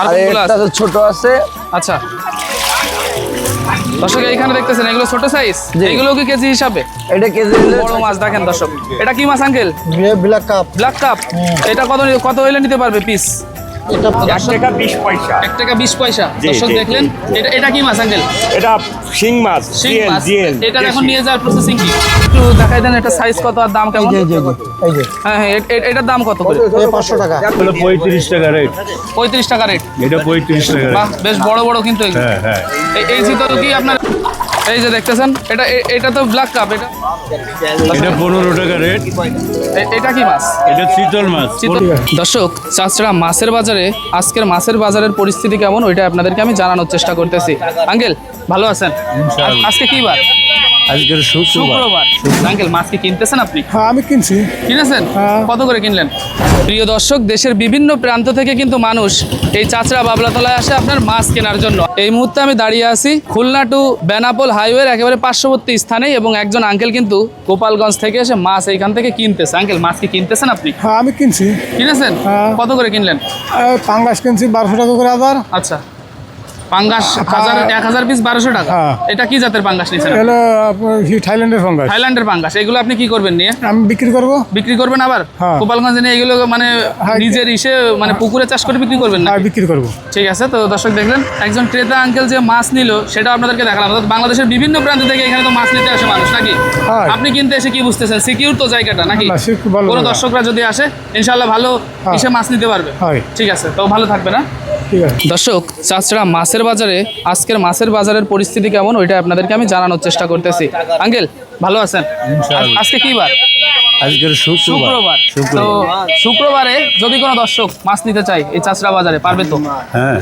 আর? তো ছোট আছে। আচ্ছা। দর্শক এখানে দেখতেছেন এগুলো ছোট সাইজ। এগুলো কি কেজি হিসাবে? এটা কেজি বড় মাছ দেখেন দর্শক। এটা কি মাছ uncle? Black carp black carp এটা কত কত হইলে নিতে পারবে পিস এক টাকা বিশ পয়সা। এক টাকা বিশ পয়সা। দর্শক দেখলেন এটা এটা কি মাছ আঙ্কেল? এটা শিং মাছ শিং মাছ। এটা এখন নিয়ে যাওয়ার প্রসেসিং কি? একটু দেখাই দেন এটা সাইজ কত আর দাম কেমন? এই যে হ্যাঁ হ্যাঁ এটার দাম কত করে? পাঁচশো টাকা। হলো পঁয়ত্রিশ টাকা রেট পঁয়ত্রিশ টাকা রেট এটা পঁয়ত্রিশ টাকা রেট বেশ বড় বড় কিন্তু। হ্যাঁ হ্যাঁ। এই- এই শীতল কি আপনার এই যে দেখতেছেন এটা এটা তো ব্ল্যাক কাপ এটা এটা পনেরো টাকা রেট এটা কি মাছ? এটা চিতল মাছ। দর্শক চাচরা মাছের বাজারে আজকের মাছের বাজারের পরিস্থিতি কেমন ওইটা আপনাদেরকে আমি জানানোর চেষ্টা করতেছি। আঙ্কেল ভালো আছেন? আজ- আজকে কি বার? আজকের শুক্রবার। শুক্রবার। আঙ্কেল মাছ কি কিনতেছেন আপনি? হ্যাঁ আমি কিনছি। কিনেছেন? কত করে কিনলেন? প্রিয় দর্শক দেশের বিভিন্ন প্রান্ত থেকে কিন্তু মানুষ এই চাচড়া বাবলাতলায় আসে আপনার মাছ কেনার জন্য। এই মুহূর্তে আমি দাঁড়িয়ে আছি খুলনা টু বেনাপোল হাইওয়ের একেবারে পার্শ্ববর্তী স্থানে এবং একজন আঙ্কেল কিন্তু গোপালগঞ্জ থেকে এসে মাছ এইখান থেকে কিনতেছে। আঙ্কেল মাছ কি কিনতেছেন আপনি? হ্যাঁ আমি কিনছি। কিনেছেন? হ্যাঁ। কত করে কিনলেন? পাঙ্গাস কিনছি বারোশো টাকা করে আবার। আচ্ছা। পাঙ্গাস হাজার এক হাজার পিস বারোশো টাকা। হ্যাঁ। এটা কি জাতের পাঙ্গাস নিয়েছেন এলো থাইল্যান্ডের পাঙ্গাস? থাইল্যান্ডের পাঙ্গাস। এগুলো আপনি কি করবেন নিয়ে? আমি বিক্রি করব। বিক্রি করবেন আবার? হ্যাঁ। গোপালগঞ্জে নিয়ে এগুলো মানে হ্যাঁ। নিজের ইসে মানে পুকুরে চাষ করে বিক্রি করবেন না বিক্রি করব। ঠিক আছে তো দর্শক দেখলেন একজন ক্রেতা আঙ্কেল যে মাছ নিল সেটা আপনাদেরকে দেখালাম। অর্থাৎ বাংলাদেশের বিভিন্ন প্রান্ত থেকে এখানে তো মাছ নিতে আসে মানুষ নাকি? হ্যাঁ। আপনি কিনতে এসে কি বুঝতেছেন? সিকিউর তো জায়গাটা নাকি? না, কোনো দর্শকরা যদি আসে ইনশাল্লাহ ভালো হ্যাঁ। এসে মাছ নিতে পারবে। ঠিক আছে তো ভালো থাকবে না আছে দর্শক চাষড়া মাছের বাজারে আজকের মাছের বাজারের পরিস্থিতি কেমন ওইটা আপনাদেরকে আমি জানানোর চেষ্টা করতেছি। আঙ্কেল ভালো আছেন? আজকে কি বার? আজকের শুক্রবার। শুক্রবার। তো শুক্রবারে। যদি কোনো দর্শক মাছ নিতে চায় এই চাষড়া বাজারে পারবে তো? হ্যাঁ।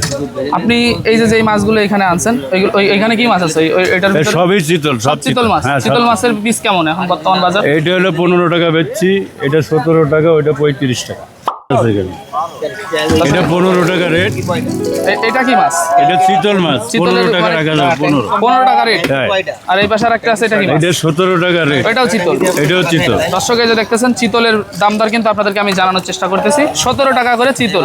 আপনি এই যে যে মাছগুলো এখানে আনছেন ওই- এখানে কি মাছ আছে? এটার সবই চিতল সব চিতল মাছ। হ্যাঁ চিতল মাছের পিস কেমন এখন বর্তমান বাজার? এইটা হলো পনেরো টাকা বেচছি এটা সতেরো টাকা ওইটা পঁয়ত্রিশ টাকা। এটা পনেরো টাকা রেট। এটা কি মাছ? এটা চিতল মাছ পনেরো টাকা রাখা যাবে পনেরো। পনেরো টাকা রেট। হ্যাঁ। আর এই পাশে একটা আছে এটা কি মাছ? এটা সতেরো টাকা রেট। এটাও চিতল। এটাও চিতল। দর্শকে যে দেখতেছেন চিতলের দামদার কিন্তু আপনাদেরকে আমি জানানোর চেষ্টা করতেছি। সতেরো টাকা করে চিতল।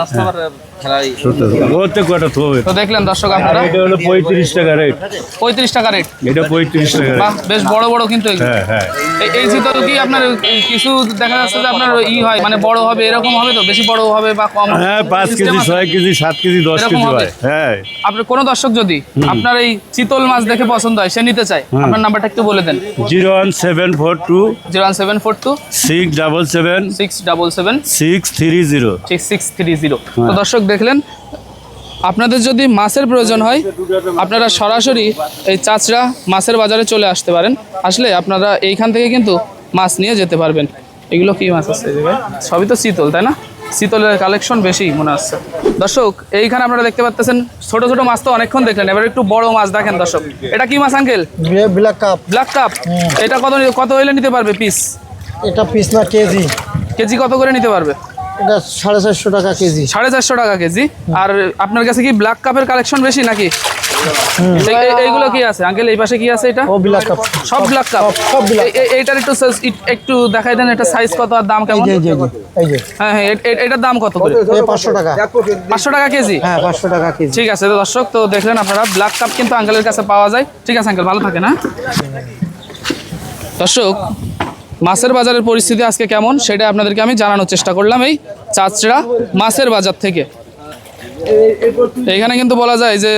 সতেরো ওতে কটা থবে তো দেখলেন দর্শক আপনারা? এটা হলো পঁয়ত্রিশ টাকা রেট পঁয়ত্রিশ টাকা রেট এটা পঁয়ত্রিশ টাকা বাহ বেশ বড় বড় কিন্তু হ্যাঁ হ্যাঁ। এই- এই কি আপনার কিছু দেখা যাচ্ছে যে আপনার ই হয় মানে বড় হবে এরকম হবে তো? বেশি বড় হবে বা কম? হ্যাঁ কেজি? কেজি কেজি কেজি হয়। হ্যাঁ। আপনার কোনো দর্শক যদি আপনার এই চিতল মাছ দেখে পছন্দ হয় সে নিতে চায় আপনার নাম্বারটা একটু বলে দেন। Zero one seven four two zero one seven four two six double seven six double seven six three zero. Six six three zero. তো দর্শক দেখলেন। আপনাদের যদি মাছের প্রয়োজন হয় আপনারা সরাসরি এই চাচড়া মাছের বাজারে চলে আসতে পারেন। আসলে আপনারা এইখান থেকে কিন্তু মাছ নিয়ে যেতে পারবেন। এগুলো কি মাছ আছে সবই তো শীতল তাই না? শীতলের কালেকশন বেশি মনে হচ্ছে। দর্শক এইখানে আপনারা দেখতে পাচ্ছেন ছোট ছোট মাছ তো অনেকক্ষণ দেখলেন। এবার একটু বড় মাছ দেখেন দর্শক। এটা কি মাছ uncle? Black carp black carp এটা কত কত হইলে নিতে পারবে পিস এটা পিস না কেজি। কেজি কত করে নিতে পারবে? এটা সাড়ে চারশো টাকা কেজি। সাড়ে চারশো টাকা কেজি। আর আপনার কাছে কি ব্ল্যাক কাপের কালেকশন বেশি নাকি? এই- এই- এইগুলো কি আছে? আঙ্কেল এই পাশে কি আছে এটা? ও ব্ল্যাক কাপ সব ব্ল্যাক কাপ সব- এই- এইটার একটু একটু দেখাই দেন এটা সাইজ কত আর দাম কেমন? এই যে এই যে, হ্যাঁ হ্যাঁ এটার দাম কত করে? এই পাঁচশো টাকা। পাঁচশো টাকা কেজি? হ্যাঁ পাঁচশো টাকা কেজি। ঠিক আছে তো দর্শক তো দেখলেন আপনারা ব্ল্যাক কাপ কিন্তু আঙ্কেলের কাছে পাওয়া যায়। ঠিক আছে আঙ্কেল ভালো থাকে না দর্শক মাছের বাজারের পরিস্থিতি আজকে কেমন সেটা আপনাদেরকে আমি জানানোর চেষ্টা করলাম এই চাচড়া মাছের বাজার থেকে। এখানে কিন্তু বলা যায় যে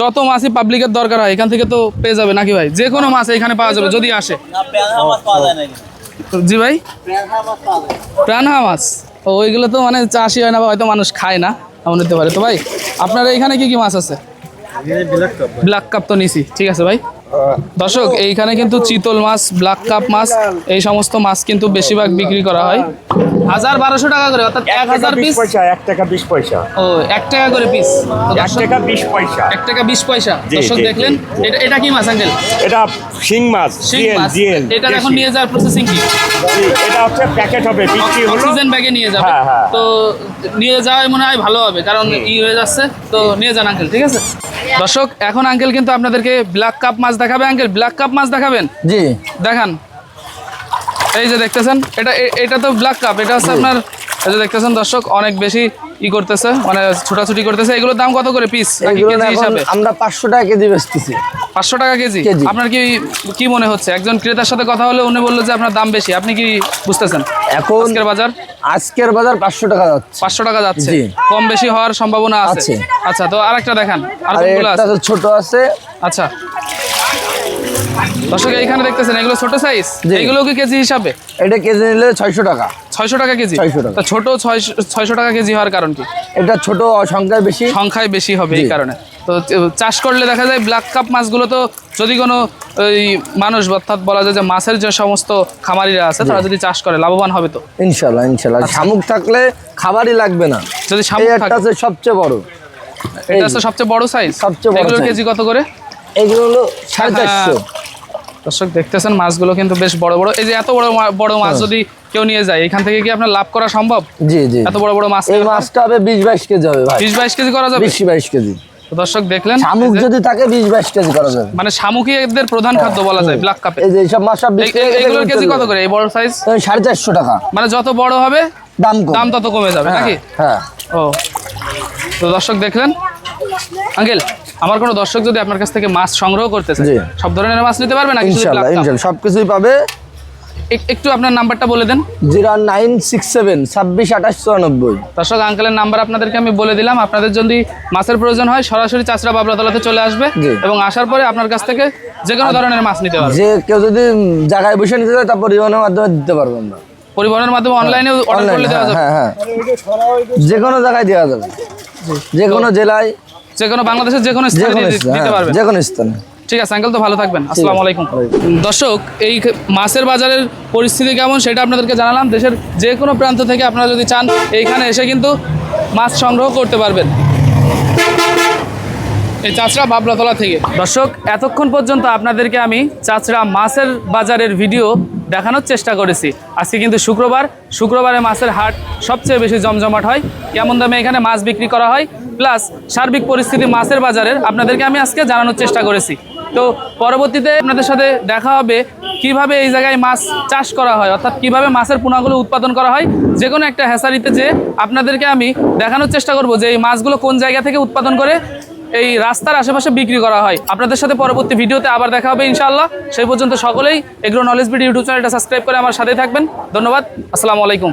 যত মাছই পাবলিকের দরকার হয় এখান থেকে তো পেয়ে যাবে নাকি ভাই? যে কোনো মাছ এখানে পাওয়া যাবে যদি আসে। জি ভাই? প্রাণহা মাছ। ওইগুলো তো মানে চাষি হয় না বা হয়তো মানুষ খায় না এমন হতে পারে। তো ভাই আপনার এখানে কি কি মাছ আছে? ব্ল্যাক কাপ তো নিছি। ঠিক আছে ভাই। দর্শক এইখানে কিন্তু চিতল মাছ ব্ল্যাক কাপ মাছ এই সমস্ত মাছ কিন্তু বেশিরভাগ বিক্রি করা হয়। হাজার বারোশো টাকা করে অর্থাৎ এক হাজার বিশ পিস পয়সা এক টাকা বিশ পয়সা। ও এক টাকা করে পিস এক টাকা বিশ পয়সা। এক টাকা বিশ পয়সা। দর্শক দেখলেন এটা এটা কি মাছ আঙ্কেল? এটা শিং মাছ শিং মাছ। এটা এখন নিয়ে যাওয়ার প্রসেসিং কি? এটা হচ্ছে প্যাকেট হবে বিক্রি হলো। অক্সিজেন ব্যাগে নিয়ে যাবে। হ্যাঁ, হ্যাঁ। তো নিয়ে যাওয়াই মনে হয় ভালো হবে কারণ ই হয়ে যাচ্ছে। তো নিয়ে যান আঙ্কেল ঠিক আছে? দর্শক এখন আঙ্কেল কিন্তু আপনাদেরকে ব্ল্যাক কাপ মাছ দেখাবে। আঙ্কেল ব্ল্যাক কাপ মাছ দেখাবেন? জি। দেখান। এই যে দেখতেছেন এটা এটা তো ব্ল্যাক কাপ এটা হচ্ছে আপনার এই যে দেখতেছেন দর্শক অনেক বেশি ই করতেছে মানে ছোটাছুটি করতেছে। এগুলোর দাম কত করে পিস কেজি হিসাবে? আমরা পাঁচশো টাকা কেজি বেচতেছি। পাঁচশো টাকা কেজি। আপনার কি কি মনে হচ্ছে? একজন ক্রেতার সাথে কথা হলে উনি বলল যে আপনার দাম বেশি আপনি কি বুঝতেছেন? এখন বাজার? আজকের বাজার পাঁচশো টাকা যাচ্ছে। পাঁচশো টাকা যাচ্ছে। কম বেশি হওয়ার সম্ভাবনা আছে। আচ্ছা তো আরেকটা দেখান। আর ছোট আছে। আচ্ছা। দর্শক এইখানে দেখতেছেন এগুলো ছোট সাইজ। এগুলো কি কেজি হিসাবে? এটা কেজি নিলে ছয়শো টাকা। ছয়শো টাকা কেজি? 600 টাকা। ছোট ছয়শো ছয়শো টাকা কেজি হওয়ার কারণ কি? এটা ছোট সংখ্যায় বেশি। সংখ্যায় বেশি হবে এই কারণে। তো চাষ করলে দেখা যায় ব্ল্যাক কাপ মাছগুলো তো যদি কোনো ওই মানুষ অর্থাৎ বলা যায় যে মাছের যে সমস্ত খামারিরা আছে তারা যদি চাষ করে লাভবান হবে তো? ইনশাল্লাহ ইনশাল্লাহ। শামুক থাকলে খাবারই লাগবে না। যদি শামুক থাকে। সবচেয়ে বড়। এটা হচ্ছে সবচেয়ে বড় সাইজ সবচেয়ে বড় কেজি কত করে? এগুলো হলো সাড়ে হ্যাঁ। চারশো। দর্শক দেখতেছেন মাছগুলো কিন্তু বেশ বড় বড়। এই যে এত বড় বড় মাছ হ্যাঁ। যদি কেউ নিয়ে যায় এখান থেকে কি আপনার লাভ করা সম্ভব? জি জি। এত বড় বড় মাছ এই মাছটা হবে বিশ বাইশ কেজি হবে বিশ বাইশ কেজি করা যাবে? বিশ বাইশ কেজি। দর্শক দেখলেন শামুক যদি থাকে বিশ বাইশ কেজি করা যাবে। মানে শামুকই এদের প্রধান খাদ্য বলা যায় ব্ল্যাক কাপে এই যে এইসব মাছ সব হয়ে এগুলোর কেজি কত করে? এই বড় সাইজ এই সাড়ে চারশো টাকা। মানে যত বড় হবে দাম কম। দাম তত কমে যাবে হ্যাঁ, নাকি? হ্যাঁ। ও। তো দর্শক দেখলেন আঙ্কেল আমার কোনো দর্শক যদি আপনার কাছ থেকে মাছ সংগ্রহ করতে চায় সব ধরনের মাছ নিতে পারবে নাকি শুধু ইনশাল্লাহ black cup? ইনশাল্লাহ সব কিছুই পাবে। একটু আপনার নাম্বারটা বলে দেন। জিরো নাইন সিক্স সেভেন ছাব্বিশ আঠাশ চুরানব্বই। দর্শক আঙ্কেলের নাম্বার আপনাদেরকে আমি বলে দিলাম। আপনাদের যদি মাছের প্রয়োজন হয় সরাসরি চাষরা বাবলাতলাতে চলে আসবে এবং আসার পরে আপনার কাছ থেকে যে কোনো ধরনের মাছ নিতে পারবে। যে কেউ যদি জায়গায় বসে নিতে চায় তা পরিবহনের মাধ্যমে দিতে পারব আমরা পরিবহনের মাধ্যমে অনলাইনে অর্ডার করলে দেওয়া হ্যাঁ, যাবে। হ্যাঁ হ্যাঁ। যে কোনো জায়গায় দেওয়া যাবে। যে কোনো জেলায়। যে কোনো বাংলাদেশের যে কোনো স্থানে দিতে হ্যাঁ, পারবে। যে কোনো স্থানে। ঠিক আছে আঙ্কেল তো ভালো থাকবেন। আসসালামু আলাইকুম। দর্শক এই মাছের বাজারের পরিস্থিতি কেমন সেটা আপনাদেরকে জানালাম। দেশের যে কোনো প্রান্ত থেকে আপনারা যদি চান এইখানে এসে কিন্তু মাছ সংগ্রহ করতে পারবেন। এই চাচড়া বাবলাতলা থেকে। দর্শক এতক্ষণ পর্যন্ত আপনাদেরকে আমি চাচড়া মাছের বাজারের ভিডিও দেখানোর চেষ্টা করেছি। আজকে কিন্তু শুক্রবার। শুক্রবারে মাছের হাট সবচেয়ে বেশি জমজমাট হয়। কেমন দামে এখানে মাছ বিক্রি করা হয়? প্লাস সার্বিক পরিস্থিতি মাছের বাজারের আপনাদেরকে আমি আজকে জানানোর চেষ্টা করেছি। তো পরবর্তীতে আপনাদের সাথে দেখা হবে কীভাবে এই জায়গায় মাছ চাষ করা হয়, অর্থাৎ কীভাবে মাছের পোনাগুলো উৎপাদন করা হয়। যে কোনো একটা হ্যাসারিতে যে আপনাদেরকে আমি দেখানোর চেষ্টা করব যে এই মাছগুলো কোন জায়গা থেকে উৎপাদন করে এই রাস্তার আশেপাশে বিক্রি করা হয়। আপনাদের সাথে পরবর্তী ভিডিওতে আবার দেখা হবে ইনশাআল্লাহ। সেই পর্যন্ত সকলেই এগ্রো নলেজ ভিডিও ইউটিউব চ্যানেলটা সাবস্ক্রাইব করে আমার সাথে থাকবেন। ধন্যবাদ। আসসালামু আলাইকুম।